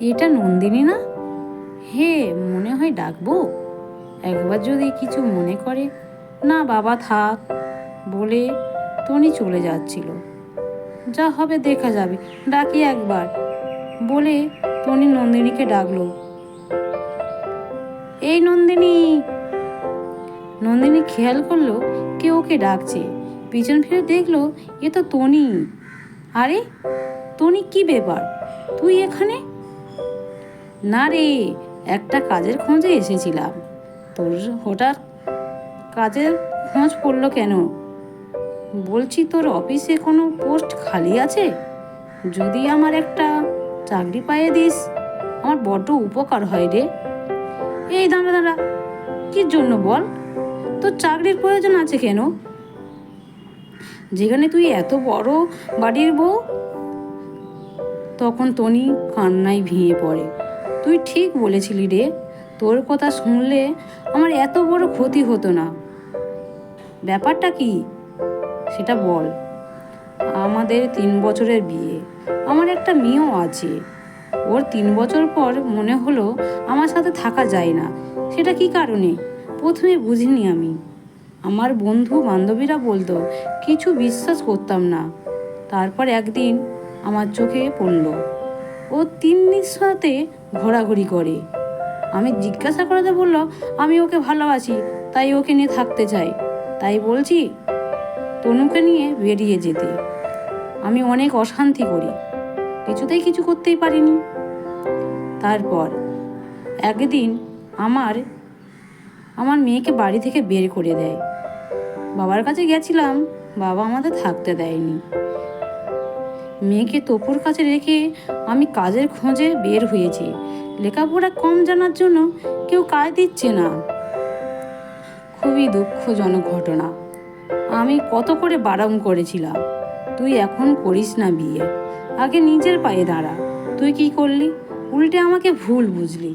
এটা নন্দিনী না? হে, মনে হয় ডাকবো। একবার যদি কিছু মনে করে, না বাবা, থাক, বলে টনি চলে যাচ্ছিল। যা হবে দেখা যাবে, ডাকি একবার, বলে টনি নন্দিনীকে ডাকলো। এই নন্দিনী নন্দিনী খেয়াল করল কে ওকে ডাকছে। পিছন ফিরে দেখল এ তো টনি। আরে, টনি, কি ব্যাপার? তুই এখানে? না রে, একটা কাজের খোঁজে এসেছিলাম। তোর হঠাৎ কাজের খোঁজ পড়ল কেন? বলছি তোর অফিসে কোনো পোস্ট খালি আছে? যদি আমার একটা চাকরি পাইয়ে দিস, আমার বড্ড উপকার হয় রে। এই দাঁড়া দাঁড়া কির জন্য বল? তোর চাকরির প্রয়োজন আছে কেন? যেখানে তুই এত বড় বাড়ির বউ? তখন টনি কান্নায় ভেঙে পড়ে। তুই ঠিক বলেছিলি রে। তোর কথা শুনলে আমার এত বড় ক্ষতি হতো না। ব্যাপারটা কি? সেটা বল। আমাদের তিন বছরের বিয়ে। আমার একটা মেয়েও আছে। ওর তিন বছর পর মনে হলো আমার সাথে থাকা যায় না। সেটা কি কারণে? প্রথমে বুঝিনি আমি। আমার বন্ধু বান্ধবীরা বলতো, কিছু বিশ্বাস করতাম না। তারপর একদিন আমার চোখে পড়ল। ও তিন্নির সাথে ঘোরাঘুরি করে। আমি জিজ্ঞাসা করাতে বলল, আমি ওকে ভালোবাসি, তাই ওকে নিয়ে থাকতে চাই। তাই বলছি, তনুকে নিয়ে বেরিয়ে যেতে। আমি অনেক অশান্তি করি। কিছুতেই কিছু করতেই পারিনি। তারপর একদিন আমার আমার মেয়েকে বাড়ি থেকে বের করে দেয়। বাবার কাছে গেছিলাম, বাবা আমাদের থাকতে দেয়নি। মেয়েকে তপুর কাছে রেখে আমি কাজের খোঁজে বের হয়েছি। লেখাপড়া কম জানার জন্য কেউ কাজ দিচ্ছে না। খুবই দুঃখজনক ঘটনা। আমি কত করে বারণ করেছিলাম। তুই এখন করিস না বিয়ে। আগে নিজের পায়ে দাঁড়া। তুই কি করলি? উল্টে আমাকে ভুল বুঝলি।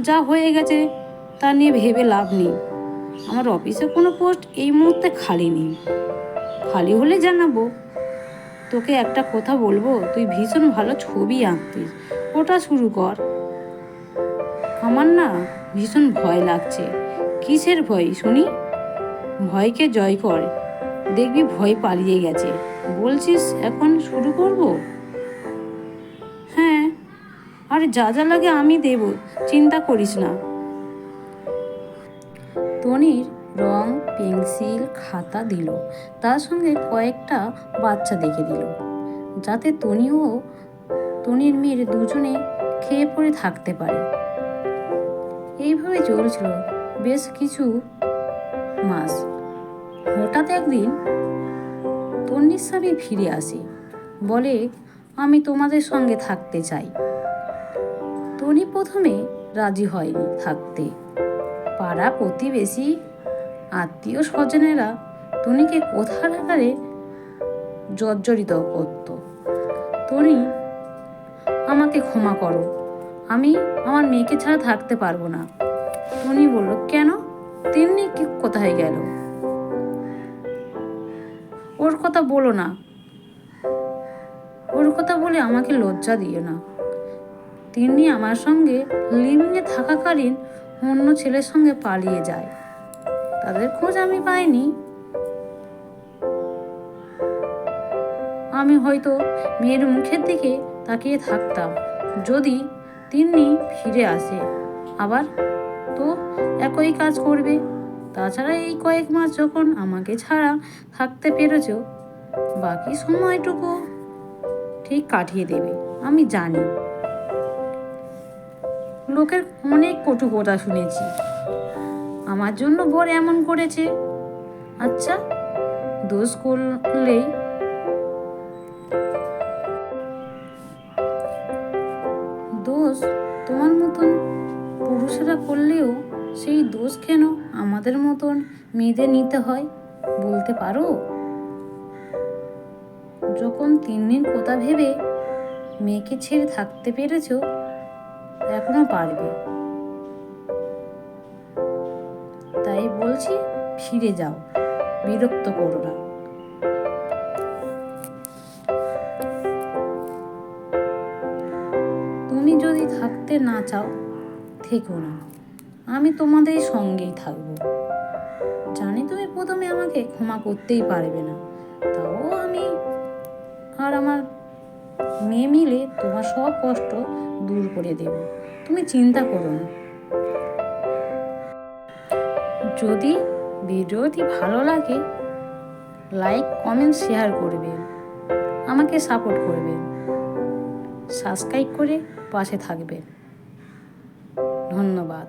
যা হয়ে গেছে, তা নিয়ে ভেবে লাভ নেই। আমার অফিসে কোনো পোস্ট এই মুহূর্তে খালি নেই। খালি হলে জানাব। তোকে একটা কথা বলব? তুই ভীষণ ভালো ছবি আঁকতিস। ওটা শুরু কর। আমার না ভীষণ ভয় লাগছে। কিসের ভয় শুনি? ভয়কে জয় কর। দেখবি ভয় পালিয়ে গেছে। বলছিস এখন শুরু করব? হ্যাঁ। আর যা যা লাগে আমি দেব। চিন্তা করিস না। টনির রং, পেন্সিল, খাতা দিল। তার সঙ্গে কয়েকটা বাচ্চা দেখে দিল। যাতে টনি ও টনির মেয়ের দুজনে খেয়ে পড়ে থাকতে পারে। এইভাবে চলছিল বেশ কিছু মাস। হঠাৎ একদিন তন্নির স্বামী ফিরে আসে। বলে, আমি তোমাদের সঙ্গে থাকতে চাই। তনি প্রথমে রাজি হয়নি থাকতে। পাড়া প্রতিবেশী আত্মীয় স্বজনেরা টনিকে কোথার আকারে জর্জরিত করত? টনি, আমাকে ক্ষমা করো। আমি আমার মেয়েকে ছাড়া থাকতে পারব না। টনি বলল, কেন? তেমনি কি কোথায় গেল? ওর কথা বলো না। ওর কথা বলে আমাকে লজ্জা দিও না। তিনি আমার সঙ্গে লিভিংয়ে থাকাকালীন অন্য ছেলের সঙ্গে পালিয়ে যায়। তাদের খোঁজ আমি পাইনি। আমি হয়তো মেয়ের মুখের দিকে তাকিয়ে থাকতাম, যদি তিনি ফিরে আসে। আবার তো একই কাজ করবে। তাছাড়া এই কয়েক মাস যখন আমাকে ছাড়া থাকতে পেরেছ, বাকি সময়টুকু ঠিক কাটিয়ে দেবে, আমি জানি। লোকের অনেক কটু কথা শুনেছি। আমার জন্য বর এমন করেছে। আচ্ছা দোষ করলেই। দোষ তোমার মতন পুরুষেরা করলেও সেই দোষ কেন আমাদের মতন মেয়েদের নিতে হয় বলতে পারো? যখন তিন দিন কথা ভেবে মেয়েকে ছেড়ে থাকতে পেরেছ, এখনও পারবে। বলছি, ফিরে যাও, বিরক্ত করো না। তুমি যদি থাকতে না চাও, থেকো না। আমি তোমাদের সঙ্গেই থাকব। জানি তুমি প্রথমে আমাকে ক্ষমা করতেই পারবে না। তাও আমি আর আমার মেয়ে মিলে তোমার সব কষ্ট দূর করে দেব। তুমি চিন্তা করো না। যদি ভিডিওটি ভালো লাগে লাইক কমেন্ট শেয়ার করবেন আমাকে সাপোর্ট করবেন সাবস্ক্রাইব করে পাশে থাকবেন ধন্যবাদ।